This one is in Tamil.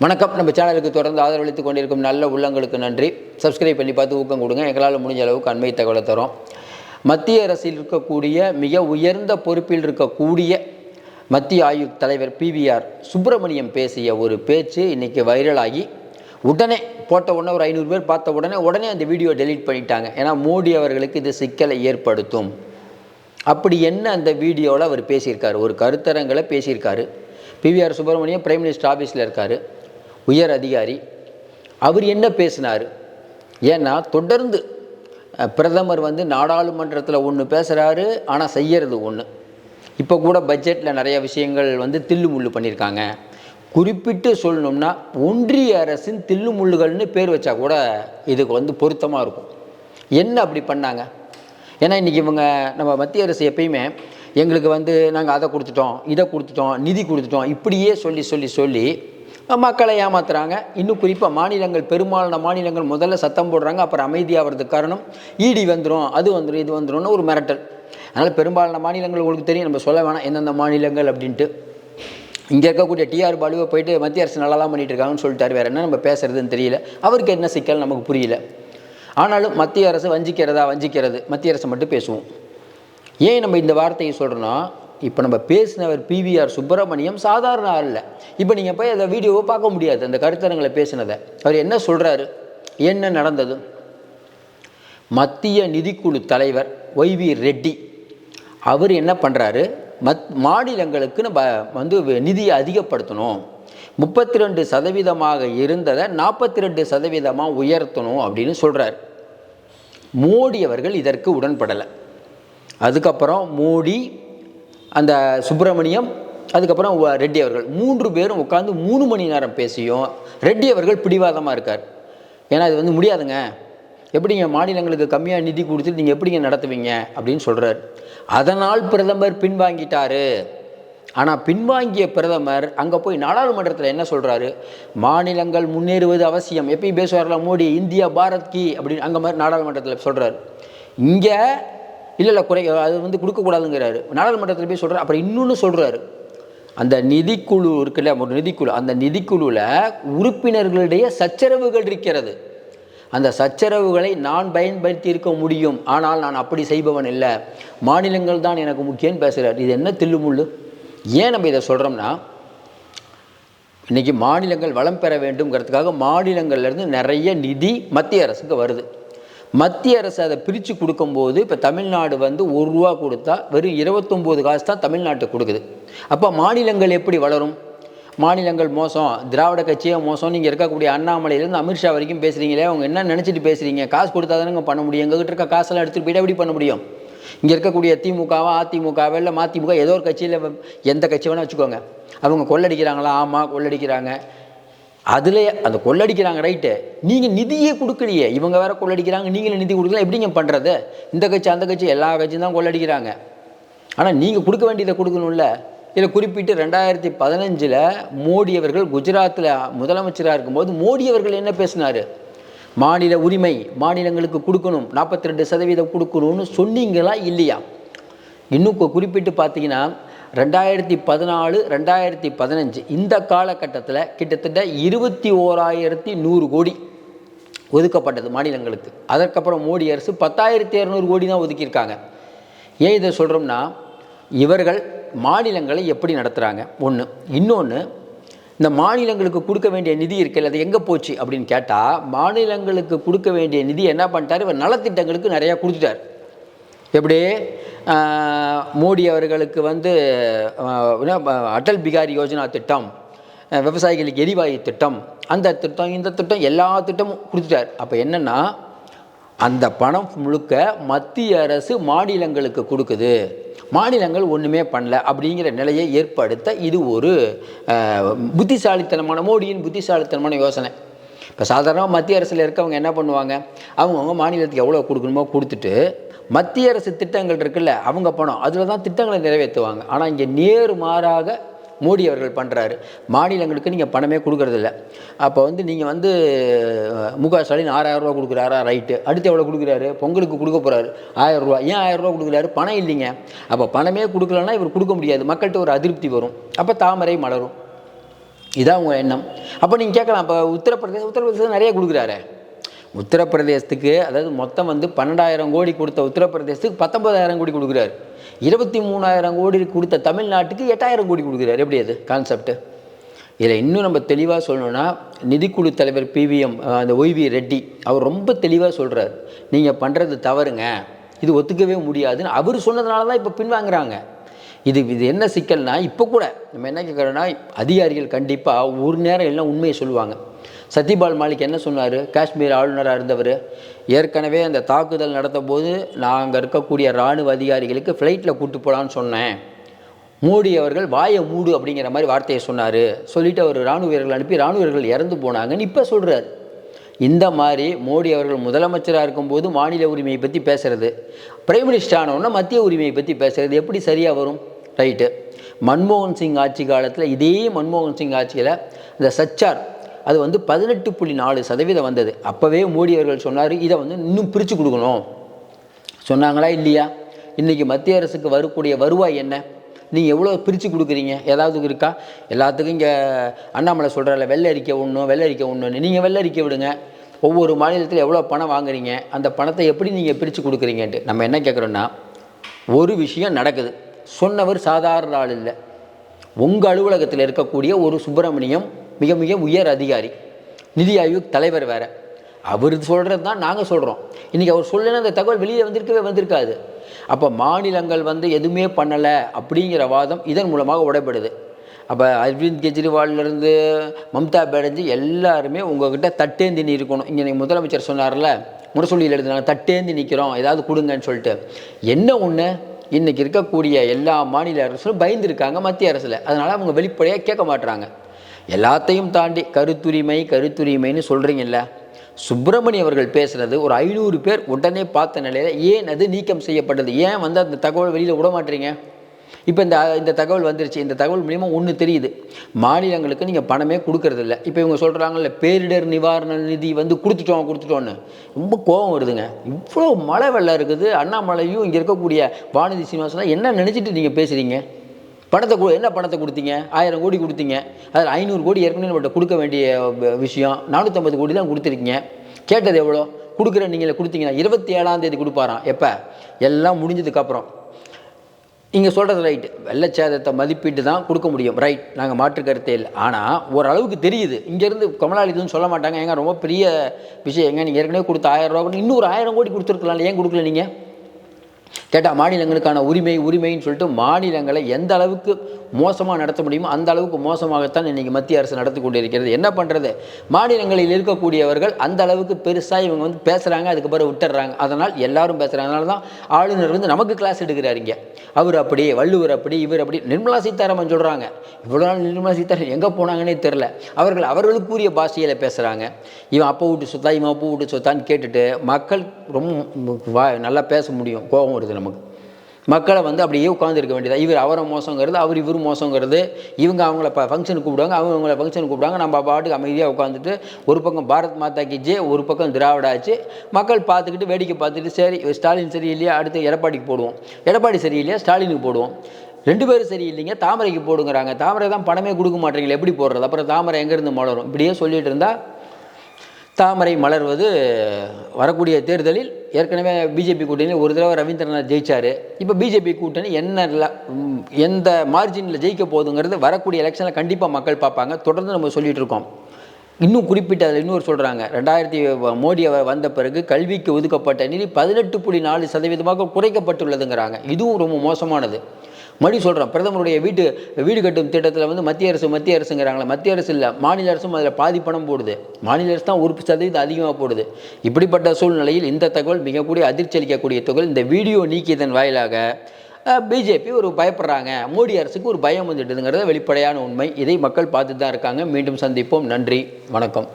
வணக்கம். நம்ம சேனலுக்கு தொடர்ந்து ஆதரவளித்து கொண்டிருக்கும் நல்ல உள்ளங்களுக்கு நன்றி. சப்ஸ்கிரைப் பண்ணி பார்த்து ஊக்கம் கொடுங்க. எங்களால் முடிஞ்ச அளவுக்கு அண்மை தகவலை தரோம். மத்திய அரசில் இருக்கக்கூடிய மிக உயர்ந்த பொறுப்பில் இருக்கக்கூடிய மத்திய ஆயுள் தலைவர் பிவிஆர் சுப்பிரமணியம் பேசிய ஒரு பேச்சு இன்றைக்கி வைரலாகி உடனே போட்ட உடனே ஒரு ஐநூறு பேர் பார்த்த உடனே உடனே அந்த வீடியோ டெலீட் பண்ணிட்டாங்க. ஏன்னா மோடி அவர்களுக்கு இது சிக்கலை ஏற்படுத்தும். அப்படி என்ன அந்த வீடியோவில் அவர் பேசியிருக்காரு? ஒரு கருத்தரங்களை பேசியிருக்காரு. பிவிஆர் சுப்பிரமணியம் பிரைம் மினிஸ்டர் ஆஃபீஸில் இருக்கார். உயர் அதிகாரி. அவர் என்ன பேசினார்? ஏன்னா தொடர்ந்து பிரதமர் வந்து நாடாளுமன்றத்தில் ஒன்று பேசுகிறாரு ஆனால் செய்யறது ஒன்று இப்போ கூட பட்ஜெட்டில் நிறைய விஷயங்கள் வந்து தில்லுமுள்ளு பண்ணியிருக்காங்க குறிப்பிட்டு சொல்லணும்னா ஒன்றிய அரசின் தில்லுமுள்ளுகள்னு பேர் வச்சா கூட இதுக்கு வந்து பொருத்தமாக இருக்கும். என்ன அப்படி பண்ணாங்க? ஏன்னா இன்றைக்கி இவங்க நம்ம மத்திய அரசு எப்பயுமே எங்களுக்கு வந்து நாங்கள் அதை கொடுத்துட்டோம் இதை கொடுத்துட்டோம் நிதி கொடுத்துட்டோம் இப்படியே சொல்லி சொல்லி சொல்லி மக்களை ஏமாத்துறாங்க. இன்னும் குறிப்பாக மாநிலங்கள் பெரும்பாலான மாநிலங்கள் முதல்ல சத்தம் போடுறாங்க. அப்புறம் அமைதியாகிறதுக்கு காரணம் ஈடி வந்துடும் அது வந்துடும் இது வந்துடும்னு ஒரு மிரட்டல். அதனால் பெரும்பாலான மாநிலங்கள் உங்களுக்கு தெரியும். நம்ம சொல்ல வேணாம் எந்தெந்த மாநிலங்கள் அப்படின்ட்டு. இங்கே இருக்கக்கூடிய டிஆர் பாலுவை போயிட்டு மத்திய அரசு நல்லா தான் பண்ணிட்டு இருக்காங்கன்னு சொல்லிட்டாரு. வேறு என்ன நம்ம பேசுறதுன்னு தெரியல. அவருக்கு என்ன சிக்கல்? நமக்கு புரியல. ஆனாலும் மத்திய அரசு வஞ்சிக்கிறதா வஞ்சிக்கிறது. மத்திய அரசு மட்டும் பேசுவோம். ஏன் நம்ம இந்த வார்த்தையை சொல்கிறோன்னா இப்போ நம்ம பேசினவர் பிவிஆர் சுப்பிரமணியம் சாதாரண ஆள் இல்லை. இப்போ நீங்கள் போய் அதை வீடியோவை பார்க்க முடியாது அந்த கருத்தரங்களை பேசினதை. அவர் என்ன சொல்கிறாரு என்ன நடந்தது? மத்திய நிதிக்குழு தலைவர் ஒய்வி ரெட்டி அவர் என்ன பண்ணுறாரு மத் மாநிலங்களுக்கு நம்ம வந்து நிதியை அதிகப்படுத்தணும். முப்பத்தி ரெண்டு சதவீதமாக இருந்ததை நாற்பத்தி ரெண்டு சதவீதமாக உயர்த்தணும் அப்படின்னு சொல்கிறார் மோடி அவர்கள் இதற்கு உடன்படலை. அதுக்கப்புறம் மோடி அந்த சுப்பிரமணியம் அதுக்கப்புறம் ரெட்டி அவர்கள். மூன்று பேரும் உட்காந்து மூணு மணி நேரம் பேசியும் ரெட்டி அவர்கள் பிடிவாதமாக இருக்கார். ஏன்னா இது வந்து முடியாதுங்க. எப்படிங்க மாநிலங்களுக்கு கம்மியாக நிதி கொடுத்துட்டு நீங்கள் எப்படிங்க நடத்துவீங்க? அப்படின்னு சொல்கிறார் அதனால் பிரதமர் பின்வாங்கிட்டாரு. ஆனால் பின்வாங்கிய பிரதமர் அங்கே போய் நாடாளுமன்றத்தில் என்ன சொல்கிறாரு மாநிலங்கள் முன்னேறுவது அவசியம். எப்பயும் பேசுவார்ல மோடி இந்தியா பாரத் கி அப்படின்னு அங்கே மாதிரி நாடாளுமன்றத்தில் சொல்கிறார் இங்கே இல்லை இல்லை குறை அது வந்து கொடுக்கக்கூடாதுங்கிறாரு. நாடாளுமன்றத்தில் போய் சொல்கிறார் அப்புறம் இன்னொன்று சொல்கிறாரு அந்த நிதிக்குழு இருக்குல்ல ஒரு நிதிக்குழு. அந்த நிதிக்குழுவில் உறுப்பினர்களுடைய சச்சரவுகள் இருக்கிறது. அந்த சச்சரவுகளை நான் பயன்படுத்தி இருக்க முடியும். ஆனால் நான் அப்படி செய்பவன் இல்லை. மாநிலங்கள் தான் எனக்கு முக்கியம்னு பேசுகிறார் இது என்ன தில்லுமுள்ளு ஏன் நம்ம இதை சொல்கிறோம்னா இன்றைக்கி மாநிலங்கள் வளம் பெற வேண்டும்ங்கிறதுக்காக மாநிலங்கள்லேருந்து நிறைய நிதி மத்திய அரசுக்கு வருது. மத்திய அரசு அதை பிரித்து கொடுக்கும்போது இப்போ தமிழ்நாடு வந்து ஒரு ரூபா கொடுத்தா வெறும் இருபத்தொம்போது காசு தான் தமிழ்நாட்டுக்கு கொடுக்குது. அப்போ மாநிலங்கள் எப்படி வளரும்? மாநிலங்கள் மோசம் திராவிட கட்சியே மோசம் நீங்கள் இருக்கக்கூடிய அண்ணாமலையிலேருந்து அமித்ஷா வரைக்கும் பேசுகிறீங்களே அவங்க என்ன நினச்சிட்டு பேசுகிறீங்க காசு கொடுத்தா தானே பண்ண முடியும். எங்ககிட்ட இருக்க காசெல்லாம் எடுத்துகிட்டு போய்ட்டு எப்படி பண்ண முடியும்? இங்கே இருக்கக்கூடிய திமுகவா அதிமுகவா இல்லை மதிமுக ஏதோ ஒரு கட்சியில் எந்த கட்சி வேணால் வச்சுக்கோங்க. அவங்க கொள்ளடிக்கிறாங்களா? ஆமாம் கொள்ளடிக்கிறாங்க. அதில் அந்த கொள்ளடிக்கிறாங்க ரைட்டு நீங்கள் நிதியே கொடுக்கலையே. இவங்க வேற கொள்ளடிக்கிறாங்க நீங்களும் நிதி கொடுக்கல எப்படிங்க பண்ணுறது இந்த கட்சி அந்த கட்சி எல்லா கட்சியும் தான் கொள்ளடிக்கிறாங்க. ஆனால் நீங்கள் கொடுக்க வேண்டியதை கொடுக்கணும்ல? இதில் குறிப்பிட்டு ரெண்டாயிரத்தி பதினஞ்சில் மோடி அவர்கள் குஜராத்தில் முதலமைச்சராக இருக்கும்போது மோடி அவர்கள் என்ன பேசினார்? மாநில உரிமை மாநிலங்களுக்கு கொடுக்கணும் நாற்பத்தி ரெண்டு சதவீதம் கொடுக்கணும்னு சொன்னீங்களா இல்லையா? இன்னும் குறிப்பிட்டு பார்த்தீங்கன்னா ரெண்டாயிரத்தி பதினாலு ரெண்டாயிரத்தி பதினஞ்சு இந்த காலகட்டத்தில் கிட்டத்தட்ட இருபத்தி ஓராயிரத்தி நூறு கோடி ஒதுக்கப்பட்டது மாநிலங்களுக்கு. அதற்கப்புறம் மோடி அரசு பத்தாயிரத்தி இரநூறு கோடி தான் ஒதுக்கியிருக்காங்க. ஏன் இதை சொல்கிறோம்னா இவர்கள் மாநிலங்களை எப்படி நடத்துகிறாங்க ஒன்று இன்னொன்று இந்த மாநிலங்களுக்கு கொடுக்க வேண்டிய நிதி இருக்குல்ல அது எங்கே போச்சு அப்படின்னு கேட்டால் மாநிலங்களுக்கு கொடுக்க வேண்டிய நிதி என்ன பண்ணிட்டார்? இவர் நலத்திட்டங்களுக்கு நிறையா கொடுத்துட்டார். எப்படி? மோடி அவர்களுக்கு வந்து என்ன, அடல் பிகாரி யோஜனா திட்டம் விவசாயிகளுக்கு எரிவாயு திட்டம் அந்த திட்டம் இந்த திட்டம் எல்லா திட்டமும் கொடுத்துட்டார். அப்போ என்னென்னா அந்த பணம் முழுக்க மத்திய அரசு மாநிலங்களுக்கு கொடுக்குது. மாநிலங்கள் ஒன்றுமே பண்ணல அப்படிங்கிற நிலையை ஏற்படுத்த இது ஒரு புத்திசாலித்தனமான மோடியின் புத்திசாலித்தனமான யோசனை. இப்போ சாதாரணமாக மத்திய அரசில் இருக்கவங்க என்ன பண்ணுவாங்க? அவங்கவுங்க மாநிலத்துக்கு எவ்வளோ கொடுக்கணுமோ கொடுத்துட்டு மத்திய அரசு திட்டங்கள் இருக்குல்ல அவங்க பணம். அதில் தான் திட்டங்களை நிறைவேற்றுவாங்க. ஆனால் இங்கே நேர் மாறாக மோடி அவர்கள் பண்ணுறாரு மாநிலங்களுக்கு நீங்கள் பணமே கொடுக்கறதில்ல. அப்போ வந்து நீங்கள் வந்து முக ஸ்டாலின் ஆறாயிரரூவா கொடுக்குறாரா? ரைட்டு. அடுத்து எவ்வளோ கொடுக்குறாரு? பொங்கலுக்கு கொடுக்க போகிறாரு ஆயிரரூவா ஏன் ஆயிரரூவா கொடுக்குறாரு? பணம் இல்லைங்க. அப்போ பணமே கொடுக்கலன்னா இவர் கொடுக்க முடியாது. மக்கள்கிட்ட ஒரு அதிருப்தி வரும். அப்போ தாமரை மலரும். இதான் உங்கள் எண்ணம். அப்போ நீங்கள் கேட்கலாம். அப்போ உத்தரப்பிரதேச உத்தரப்பிரதேசம் நிறைய கொடுக்குறாரு. உத்தரப்பிரதேசத்துக்கு அதாவது மொத்தம் வந்து பன்னெண்டாயிரம் கோடி கொடுத்த உத்தரப்பிரதேசத்துக்கு பத்தொன்பதாயிரம் கோடி கொடுக்குறாரு. இருபத்தி மூணாயிரம் கோடி கொடுத்த தமிழ்நாட்டுக்கு எட்டாயிரம் கோடி கொடுக்குறாரு. எப்படி அது? கான்செப்ட் இதில் இன்னும் நம்ம தெளிவாக சொல்லணும்னா நிதிக்குழு தலைவர் பிவிஎம் அந்த ஒய்வி ரெட்டி அவர் ரொம்ப தெளிவாக சொல்கிறார் நீங்கள் பண்ணுறது தவறுங்க. இது ஒத்துக்கவே முடியாதுன்னு அவர் சொன்னதுனால தான் இப்போ பின்வாங்குறாங்க. இது இது என்ன சிக்கல்னா இப்போ கூட நம்ம என்ன கேட்குறோன்னா அதிகாரிகள் கண்டிப்பாக ஒரு நேரம் எல்லாம் உண்மையை சொல்லுவாங்க. சத்யபால் மாலிக் என்ன சொன்னார்? காஷ்மீர் ஆளுநராக இருந்தவர். ஏற்கனவே அந்த தாக்குதல் நடத்தும் போது அங்கே இருக்கக்கூடிய இராணுவ அதிகாரிகளுக்கு ஃப்ளைட்டில் கூட்டு போகலான்னு சொன்னேன். மோடி அவர்கள் வாயை மூடு அப்படிங்கிற மாதிரி வார்த்தையை சொன்னார். சொல்லிவிட்டு அவர் இராணுவ வீரர்கள் அனுப்பி இராணுவ வீரர்கள் இறந்து போனாங்கன்னு இப்போ சொல்கிறார் இந்த மாதிரி மோடி அவர்கள் முதலமைச்சராக இருக்கும்போது மாநில உரிமையை பற்றி பேசுகிறது பிரைம் மினிஸ்டர் ஆனவுன்னா மத்திய உரிமையை பற்றி பேசுகிறது எப்படி சரியாக வரும்? ரைட்டு. மன்மோகன் சிங் ஆட்சி காலத்தில் இதே மன்மோகன் சிங் ஆட்சியில் இந்த சச்சார் அது வந்து பதினெட்டு புள்ளி நாலு சதவீதம் வந்தது. அப்போவே மோடி அவர்கள் சொன்னார் இதை வந்து இன்னும் பிரித்து கொடுக்கணும். சொன்னாங்களா இல்லையா? இன்றைக்கி மத்திய அரசுக்கு வரக்கூடிய வருவாய் என்ன? நீங்கள் எவ்வளோ பிரித்து கொடுக்குறீங்க? ஏதாவது இருக்கா? எல்லாத்துக்கும் இங்கே அண்ணாமலை சொல்கிறால வெள்ளை அறிக்கை ஒன்றும் வெள்ளை அறிக்கை ஒன்றுன்னு நீங்கள் வெள்ளை அறிக்கை விடுங்க. ஒவ்வொரு மாநிலத்தில் எவ்வளோ பணம் வாங்குறீங்க? அந்த பணத்தை எப்படி நீங்கள் பிரித்து கொடுக்குறீங்கன்ட்டு. நம்ம என்ன கேட்குறோன்னா ஒரு விஷயம் நடக்குது. சொன்னவர் சாதாரண ஆள் இல்லை. உங்கள் அலுவலகத்தில் இருக்கக்கூடிய ஒரு சுப்பிரமணியம் மிக மிக உயர் அதிகாரி நிதி ஆயோக் தலைவர் வேறு. அவர் சொல்கிறது தான் நாங்கள் சொல்கிறோம் இன்றைக்கி அவர் சொல்லணும் அந்த தகவல் வெளியே வந்திருக்கவே வந்திருக்காது. அப்போ மாநிலங்கள் வந்து எதுவுமே பண்ணலை அப்படிங்கிற வாதம் இதன் மூலமாக உடைப்படுது அப்போ அரவிந்த் கெஜ்ரிவால்லேருந்து மம்தா பானர்ஜி எல்லாருமே உங்ககிட்ட தட்டேந்தி இருக்கணும். இங்கே நீங்கள் முதலமைச்சர் சொன்னார்ல முரசொலியில் எழுதினாங்க தட்டேந்தி நிற்கிறோம் ஏதாவது கொடுங்கன்னு சொல்லிட்டு. என்ன ஒன்று இன்றைக்கி இருக்கக்கூடிய எல்லா மாநில அரசும் பயந்துருக்காங்க மத்திய அரசில். அதனால் அவங்க வெளிப்படையாக கேட்க மாட்டுறாங்க எல்லாத்தையும் தாண்டி கருத்துரிமை கருத்துரிமைன்னு சொல்கிறீங்கல்ல சுப்பிரமணி அவர்கள் பேசுகிறது ஒரு ஐநூறு பேர் உடனே பார்த்த நிலையில் ஏன் அது நீக்கம் செய்யப்பட்டது? ஏன் வந்து அந்த தகவல் வெளியில் விட மாட்டீங்க? இப்போ இந்த இந்த தகவல் வந்துருச்சு. இந்த தகவல் மூலியமாக ஒன்று தெரியுது. மாநிலங்களுக்கு நீங்கள் பணமே கொடுக்கறதில்ல. இப்போ இவங்க சொல்கிறாங்கல்ல பேரிடர் நிவாரண நிதி வந்து கொடுத்துட்டோம் கொடுத்துட்டோன்னு ரொம்ப கோபம் வருதுங்க. இவ்வளோ மழை வெள்ளம் இருக்குது அண்ணாமலையும் இங்கே இருக்கக்கூடிய வானதி சீனிவாசன் என்ன நினச்சிட்டு நீங்கள் பேசுகிறீங்க பணத்தை கொடு என்ன பணத்தை கொடுத்தீங்க? ஆயிரம் கோடி கொடுத்தீங்க. அதில் ஐநூறு கோடி ஏற்கனவே நம்மகிட்ட கொடுக்க வேண்டிய விஷயம். நானூற்றம்பது கோடி தான் கொடுத்துருக்கீங்க. கேட்டது எவ்வளோ? கொடுக்குற நீங்கள் கொடுத்தீங்கன்னா இருபத்தி ஏழாம் தேதி கொடுப்பாராம். எப்போ? எல்லாம் முடிஞ்சதுக்கப்புறம் இங்கே சொல்கிறது ரைட் வெள்ளச்சேதத்தை மதிப்பீட்டு தான் கொடுக்க முடியும். ரைட் நாங்கள் மாற்று கருத்தே இல்லை. ஆனால் ஓரளவுக்கு தெரியுது. இங்கேருந்து கமலாளிதுன்னு சொல்ல மாட்டாங்க. ஏங்க ரொம்ப பெரிய விஷயம். எங்க நீங்கள் ஏற்கனவே கொடுத்த ஆயிரம் ரூபா இன்னொரு ஆயிரம் கோடி கொடுத்துருக்கலாம் ஏன் கொடுக்கல நீங்கள் கேட்டால் மாநிலங்களுக்கான உரிமை உரிமைன்னு சொல்லிட்டு மாநிலங்களை எந்த அளவுக்கு மோசமாக நடத்த முடியுமோ அந்த அளவுக்கு மோசமாகத்தான் இன்றைக்கி மத்திய அரசு நடத்தி கொண்டிருக்கிறது. என்ன பண்ணுறது மாநிலங்களில் இருக்கக்கூடியவர்கள் அந்த அளவுக்கு பெருசாக இவங்க வந்து பேசுகிறாங்க அதுக்கு பிறகு விட்டுறாங்க அதனால் எல்லாரும் பேசுகிறாங்க அதனால தான் ஆளுநர் வந்து நமக்கு கிளாஸ் எடுக்கிறாரு இங்கே. அவர் அப்படி வள்ளுவர் அப்படி இவர் அப்படி. நிர்மலா சீதாராமன் சொல்கிறாங்க இவ்வளோ நாள் நிர்மலா சீதாராமன் எங்கே போனாங்கன்னே தெரில அவர்கள் அவர்களுக்குரிய பாஷையில் பேசுகிறாங்க இவன் அப்போ விட்டு சொத்தா இவன் அப்போ விட்டு சொத்தான்னு கேட்டுட்டு மக்கள் ரொம்ப வா நல்லா பேச முடியும். கோபம் வருது நமக்கு. மக்களை வந்து அப்படியே உட்காந்துருக்க வேண்டியதா. இவர் அவரை மோசங்கிறது அவர் இவர் மோசங்கிறது. இவங்க அவங்கள இப்போ ஃபங்க்ஷனுக்கு கூப்பிடுவாங்க அவங்க அவங்கள ஃபங்க்ஷனுக்கு கூப்பிடுவாங்க. நம்ம பாட்டுக்கு அமைதியாக உட்காந்துட்டு ஒரு பக்கம் பாரத் மாதா கி ஒரு பக்கம் திராவிடாச்சு மக்கள் பார்த்துக்கிட்டு வேடிக்கை பார்த்துட்டு சரி ஸ்டாலின் சரியில்லையா? அடுத்து எடப்பாடிக்கு போடுவோம். எடப்பாடி சரியில்லையா? ஸ்டாலினுக்கு போடுவோம். ரெண்டு பேரும் சரியில்லைங்க. தாமரைக்கு போடுங்கிறாங்க. தாமரை தான் பணமே கொடுக்க மாட்டேறீங்களா எப்படி போடுறது? அப்புறம் தாமரை எங்கேருந்து மலரும் இப்படியே சொல்லிட்டு இருந்தால் தாமரை மலர்வது வரக்கூடிய தேர்தலில் ஏற்கனவே பிஜேபி கூட்டணியில் ஒரு தடவை ரவீந்திரநாத் ஜெயிச்சார். இப்போ பிஜேபி கூட்டணி என்ன எந்த மார்ஜினில் ஜெயிக்க போகுதுங்கிறது வரக்கூடிய எலெக்ஷனில் கண்டிப்பாக மக்கள் பார்ப்பாங்க. தொடர்ந்து நம்ம சொல்லிகிட்டு இருக்கோம். இன்னும் குறிப்பிட்ட அதில் இன்னொரு சொல்கிறாங்க ரெண்டாயிரத்தி மோடி அவர் வந்த பிறகு கல்விக்கு ஒதுக்கப்பட்ட நிதி பதினெட்டு புள்ளி நாலு சதவீதமாக குறைக்கப்பட்டுள்ளதுங்கிறாங்க. இதுவும் ரொம்ப மோசமானது. மறுபடி சொல்கிறோம் பிரதமருடைய வீட்டு வீடு கட்டும் திட்டத்தில் வந்து மத்திய அரசு மத்திய அரசுங்கிறாங்களே மத்திய அரசு இல்லை மாநில அரசும் அதில் பாதி பணம் போடுது. மாநில அரசு தான் ஒரு சதவீதம் அதிகமாக போடுது. இப்படிப்பட்ட சூழ்நிலையில் இந்த தகவல் மிகக்கூடிய அதிர்ச்சி அளிக்கக்கூடிய தகவல். இந்த வீடியோ நீக்கியதன் வாயிலாக பிஜேபி ஒரு பயப்படுறாங்க. மோடி அரசுக்கு ஒரு பயம் வந்துட்டுதுங்கிறது வெளிப்படையான உண்மை. இதை மக்கள் பார்த்து தான் இருக்காங்க. மீண்டும் சந்திப்போம். நன்றி. வணக்கம்.